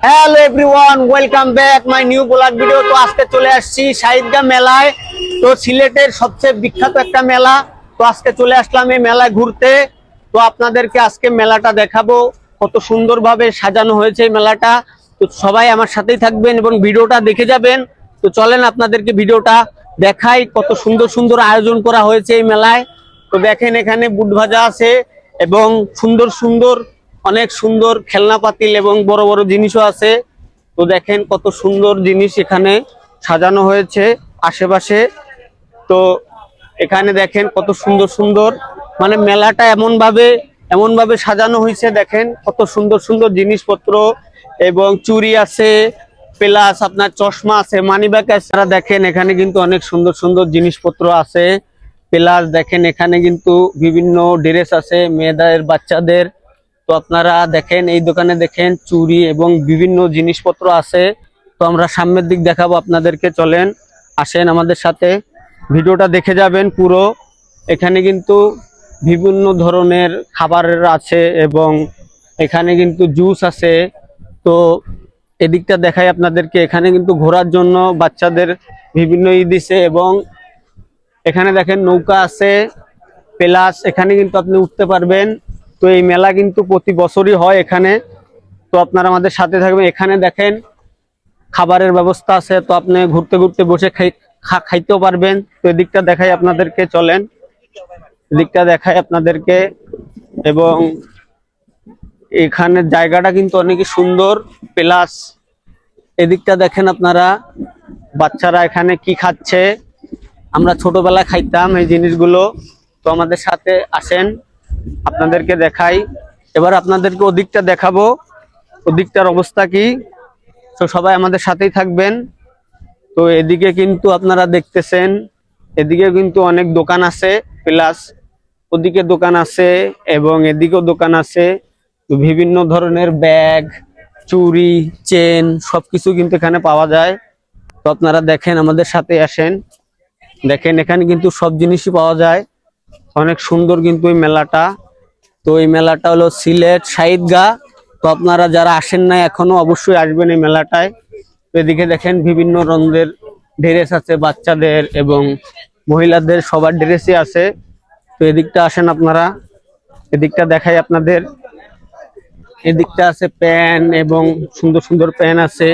Hello everyone welcome back my new blog video তো আজকে চলে আসছি শাহিদগা মেলায়। তো সিলেটের সবচেয়ে বিখ্যাত একটা মেলা। তো আজকে চলে আসলাম এই মেলায় ঘুরতে। তো আপনাদেরকে আজকে মেলাটা দেখাবো। কত সুন্দরভাবে সাজানো হয়েছে এই মেলাটা। তো সবাই আমার সাথেই থাকবেন এবং ভিডিওটা দেখে যাবেন। তো চলেন আপনাদেরকে ভিডিওটা দেখাই কত সুন্দর সুন্দর আয়োজন করা হয়েছে এই মেলায়। তো দেখেন এখানে বুট ভাজা আছে এবং সুন্দর সুন্দর অনেক সুন্দর খেলনা পাতিল এবং বড় বড় জিনিসও আছে। তো দেখেন কত সুন্দর জিনিস এখানে সাজানো হয়েছে আশেপাশে। তো এখানে দেখেন কত সুন্দর সুন্দর মানে মেলাটা এমন ভাবে এমন ভাবে সাজানো হয়েছে, দেখেন কত সুন্দর সুন্দর জিনিসপত্র এবং চুরি আছে, প্লাস আপনার চশমা আছে মানিব্যাগ আছে। আপনারা দেখেন এখানে কিন্তু অনেক সুন্দর সুন্দর জিনিসপত্র আছে। প্লাস দেখেন এখানে কিন্তু বিভিন্ন ড্রেস আছে, মেয়েদের, বাচ্চাদের। তো আপনারা দেখেন, এই দোকানে দেখেন চুরি এবং বিভিন্ন জিনিসপত্র আছে। তো আমরা সামনের দিক দেখাবো আপনাদেরকে, চলেন, আসেন আমাদের সাথে। ভিডিওটা দেখে যাবেন পুরো। এখানে কিন্তু বিভিন্ন ধরনের খাবারের আছে এবং এখানে কিন্তু জুস আছে। তো এদিকটা দেখাই আপনাদেরকে, এখানে কিন্তু ঘোরার জন্য বাচ্চাদের বিভিন্ন ই দিছে এবং এখানে দেখেন নৌকা আছে, প্লাস এখানে কিন্তু আপনি উঠতে পারবেন। তো এই মেলা কিন্তু প্রতি বছরই হয় এখানে। তো আপনারা আমাদের সাথে থাকবেন। এখানে দেখেন খাবারের ব্যবস্থা আছে। তো আপনি ঘুরতে ঘুরতে বসে খাইতেও পারবেন। তো এদিকটা দেখাই আপনাদেরকে, চলেন। এদিকটা দেখাই আপনাদেরকে। এবং এখানে জায়গাটা কিন্তু অনেক সুন্দর, প্লাস এদিকটা দেখেন আপনারা বাচ্চারা এখানে কি খাচ্ছে। আমরা ছোটবেলায় খাইতাম এই জিনিসগুলো। তো আমাদের সাথে আসেন। আপনাদেরকে দেখাই। এবার আপনাদেরকে ওদিকটা দেখাবো। ওদিকটার অবস্থা কি? তো সবাই আমাদের সাথেই থাকবেন। তো এদিকে কিন্তু আপনারা দেখতেছেন, এদিকে কিন্তু অনেক দোকান আছে, প্লাস ওদিকে দোকান আছে এবং এদিকেও দোকান আছে। বিভিন্ন ধরনের ব্যাগ, চুরি, চেন সবকিছু কিন্তু এখানে পাওয়া যায়। তো আপনারা দেখেন, আমাদের সাথে আসেন। দেখেন, এখানে কিন্তু সব জিনিসই পাওয়া যায়। অনেক সুন্দর কিন্তু এই মেলাটা। তো এই মেলাটা হলো সিলেট শাহিদগা তো আপনারা যারা আসেন না এখনও অবশ্যই আসবেন এই মেলাটায়। এদিকে দেখেন বিভিন্ন রঙের ড্রেস আছে বাচ্চাদের এবং মহিলাদের সবার ড্রেসই আছে। তো এদিকটা আসেন আপনারা। এদিকটা দেখাই আপনাদের। এদিকটা আছে প্যান এবং সুন্দর সুন্দর প্যান আছে।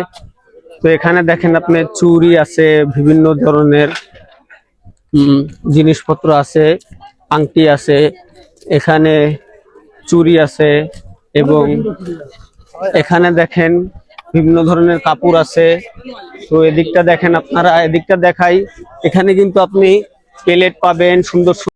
তো এখানে দেখেন আপনি চুড়ি আছে, বিভিন্ন ধরনের জিনিসপত্র আছে। আংটি আছে, এখানে চুরি আছে এবং এখানে দেখেন বিভিন্ন ধরনের কাপড় আছে। তো এদিকটা দেখেন আপনারা, এদিকটা দেখাই। এখানে কিন্তু আপনি প্লেট পাবেন সুন্দর